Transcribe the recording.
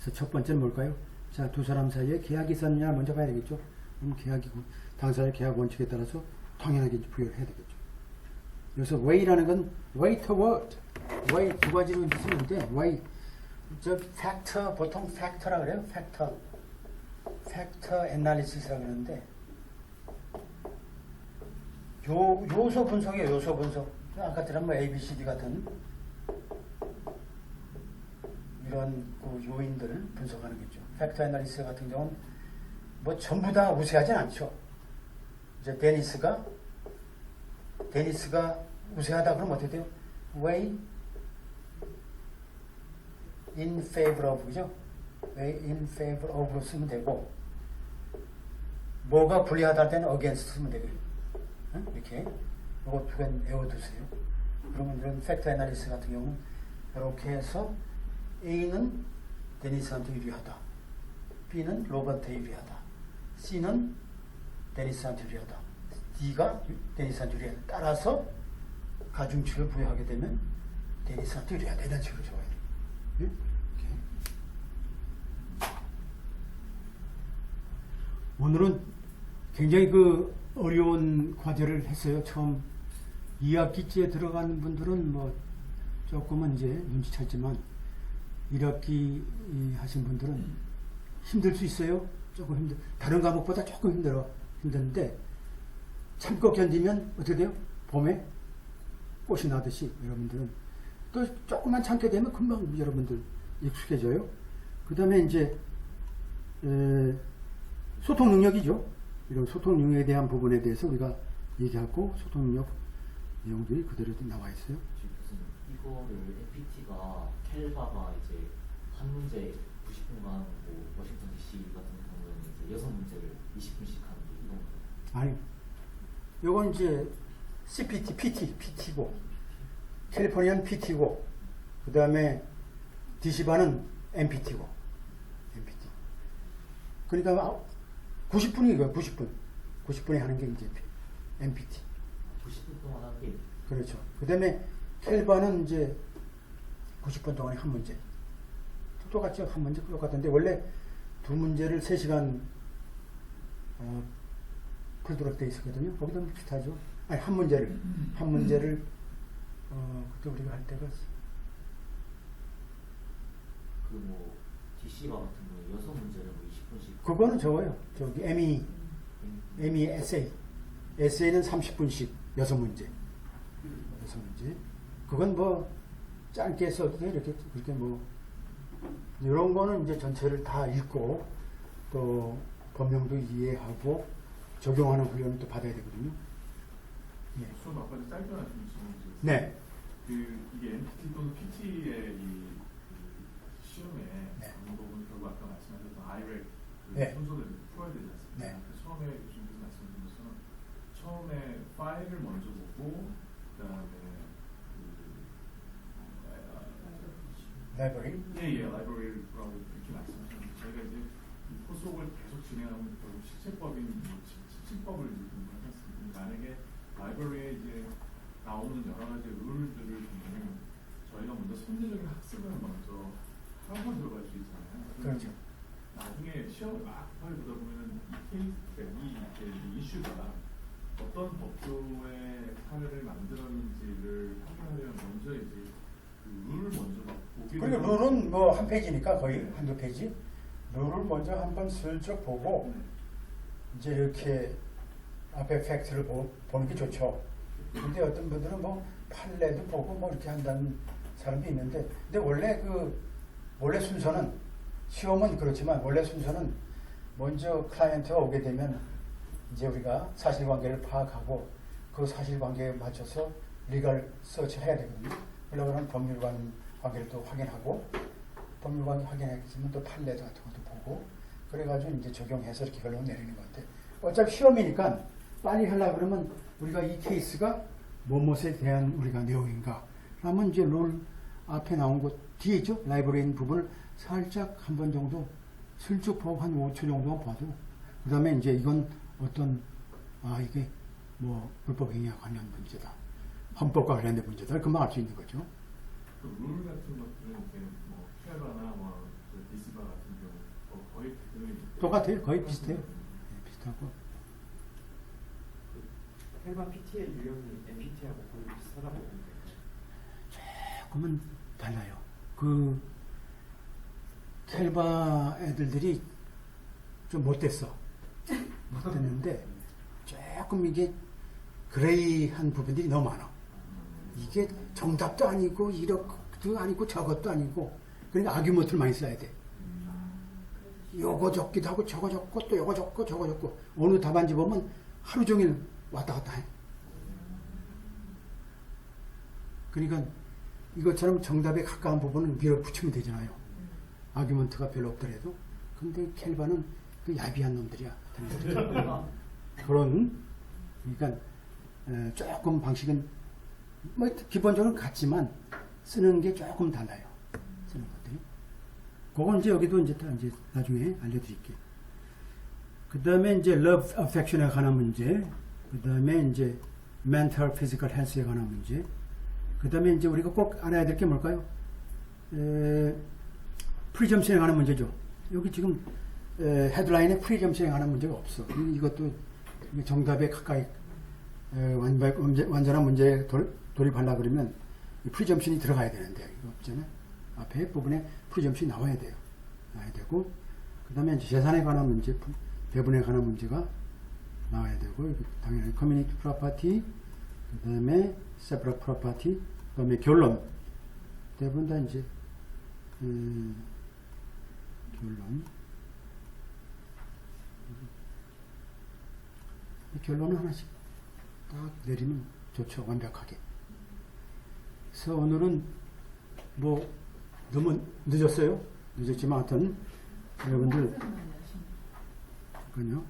그래서 첫 번째는 뭘까요? 자, 두 사람 사이에 계약이 있었느냐 먼저 봐야 되겠죠. 그럼 계약이 당사자 계약 원칙에 따라서 당연하게 부여를 해야 되겠죠. 여기서 way라는 건 way toward, way 두 가지로 쓰는데 way 저 factor 보통 factor라 그래요. factor, factor analysis라 그러는데 요 요소 분석이에요. 요소 분석. 아까 들은 뭐 A, B, C, D 같은 이런 그 요인들을 분석하는 거죠. 팩터 애널리스 같은 경우는 뭐 전부 다 우세하진 않죠. 이제 데니스가 데니스가 우세하다 그러면 어떻게 돼요? way in favor of 그죠? way in favor of로 쓰면 되고 뭐가 불리하다 할 때는 against 쓰면 되고요. 응? 이렇게 이거 두 개 외워두세요. 그러면 이런 팩터 애널리스 같은 경우는 이렇게 해서 A는 데니스한테 유리하다. B는 로버트에 유리하다. C는 데니스한테 유리하다. D가 데니스한테 유리하다. 따라서 가중치를 부여하게 되면 데니스한테 유리하다. 이런 식으로 적어야 돼요. 예? 이렇게. 오늘은 굉장히 그 어려운 과제를 했어요. 처음 2학기째 들어가는 분들은 뭐 조금은 이제 눈치챘지만 1학기 하신 분들은 힘들 수 있어요. 조금 힘들. 다른 과목보다 조금 힘들어. 힘든데 참고 견디면 어떻게 돼요? 봄에 꽃이 나듯이 여러분들은 또 조금만 참게 되면 금방 여러분들 익숙해져요. 그 다음에 이제 에, 소통 능력이죠. 이런 소통 능력에 대한 부분에 대해서 우리가 얘기하고 소통 능력 내용들이 그대로 나와 있어요. 이거를 NPT가 켈바가 이제 한 문제 90분간 뭐 워싱턴 DC 같은 경우에는 이제 여섯 문제를 20분씩 하는 게 이런 거 아니, 요건 이제 CPT, PT, PT고, 캘리포니아는 PT고, 그 다음에 디시바는 MPT고, MPT. 그러니까 90분이 이거야, 90분. 90분에 하는 게 이제 MPT. 90분 동안 하는 게 그렇죠. 그 다음에 캘바는 이제 90분 동안에 한 문제. 똑같죠. 한 문제 똑같은데 원래 두 문제를 3시간 어, 풀도록 돼 있었거든요. 거기도 비슷하죠. 아니 한 문제를 한 문제를 어, 그때 우리가 할 때가 그뭐 DC바 같은 경우 여섯 문제를 뭐 20분씩 그거는 적어요. 저기 ME ME 에세이 에세이는 30분씩 여섯 문제 여섯 문제. 그건 뭐 짧게 써도 돼 이렇게 그렇게 뭐 이런 거는 이제 전체를 다 읽고 또 법령도 이해하고 적용하는 훈련을 또 받아야 되거든요. 예. 수업 아까 짧게 주신 네. 그 이게 NPT 또는 PT의 이, 이 시험에 네. 방법은 결국 아까 말씀하셨던 아이렉 그 네. 순서대로 풀어야 되지 않습니까? 네. 그 처음에 교수님께서 말씀하신 것처럼 처음에 파일을 먼저 보고 그다음에 라이브러리. 예 예 라이브러리라고 이렇게 말씀하셨는데 저희가 이제 이 포속을 계속 진행하면 결국 실체법인 뭐 시- 실체법을 않습니까? 만약에 라이브러리에 이제 나오는 여러 가지 룰들을 보면 저희가 먼저 선제적인 학습을 먼저 하고 들어갈 수 있잖아요. 그렇죠. 나중에 시험을 막 빨리 보다 보면은 이 케이스, 이, 이제 이 이슈가 어떤 법조의 사례를 만들었는지를 확인하려면 먼저 이제 그 룰을 먼저 막 보기 그리고 룰은 뭐 한 페이지니까 거의 한두 페이지. 룰을 먼저 한번 슬쩍 보고 이제 이렇게 앞에 팩트를 보, 보는 게 좋죠. 근데 어떤 분들은 뭐 판례도 보고 뭐 이렇게 한다는 사람도 있는데, 근데 원래 그 원래 순서는 시험은 그렇지만 원래 순서는 먼저 클라이언트가 오게 되면 이제 우리가 사실관계를 파악하고 그 사실관계에 맞춰서 리걸 서치를 해야 되거든요. 그러려면 법률관 관계를 또 확인하고 법률관 확인했으면 또 판례 같은 것도 보고 그래가지고 이제 적용해서 이렇게 결론 내리는 것 같아요. 어차피 시험이니까 빨리 하려고 그러면 우리가 이 케이스가 무엇에 대한 우리가 내용인가? 그러면 이제 롤 앞에 나온 것 뒤에 있죠? 라이브러리 있는 부분을 살짝 한 번 정도 슬쩍 보고 한 5초 정도만 봐도 그 다음에 이제 이건 어떤 아 이게 뭐 불법 행위와 관련 문제다 헌법과 관련된 문제다 금방 알 수 있는 거죠 그룰 같은 것들은 이제 뭐 켈바나 뭐 디스바 같은 똑같아요. 거의 비슷해요. 네, 비슷하고. 헬바 PT의 유형이 MPT하고 거의 비슷하다고. 조금은 달라요. 그 켈바 애들들이 좀 못됐어. 못됐는데 조금 이게 그레이한 부분들이 너무 많아. 이게 정답도 아니고 이렇도 아니고 저것도 아니고 그러니까 아규먼트를 많이 써야 돼. 요거 적기도 하고 저거 적고 또 요거 적고 저거 적고 어느 답안지 보면 하루 종일 왔다 갔다 해. 그러니까 이것처럼 정답에 가까운 부분은 밀어붙이면 되잖아요. 아규먼트가 별로 없더라도. 근데 켈바는 그 야비한 놈들이야. 그런, 그러니까 에, 조금 방식은 뭐 기본적으로 같지만 쓰는 게 조금 달라요. 쓰는 것들이. 그건 이제 여기도 이제 다 이제 나중에 알려드릴게요. 그 다음에 이제 love affection에 관한 문제, 그 다음에 이제 mental physical health에 관한 문제, 그 다음에 이제 우리가 꼭 알아야 될 게 뭘까요? 에, 프리점션에 관한 문제죠. 여기 지금 에, 헤드라인에 프리점션에 관한 문제가 없어. 이- 이것도 정답에 가까이 에, 문제- 완전한 문제에 돌, 돌입하려 그러면 이 프리점션이 들어가야 되는데 이거 없잖아요. 앞에 부분에 프리점션이 나와야 돼요. 나와야 되고 그 다음에 재산에 관한 문제, 배분에 관한 문제가 나와야 되고 당연히 커뮤니티 프로퍼티 그 다음에 separate property 그 다음에 결론 대부분 다 이제 음, 결론 이 결론을 하나씩 딱 내리면 좋죠 완벽하게 그래서 오늘은 뭐 너무 늦었어요. 늦었지만 하여튼 여러분들 잠깐요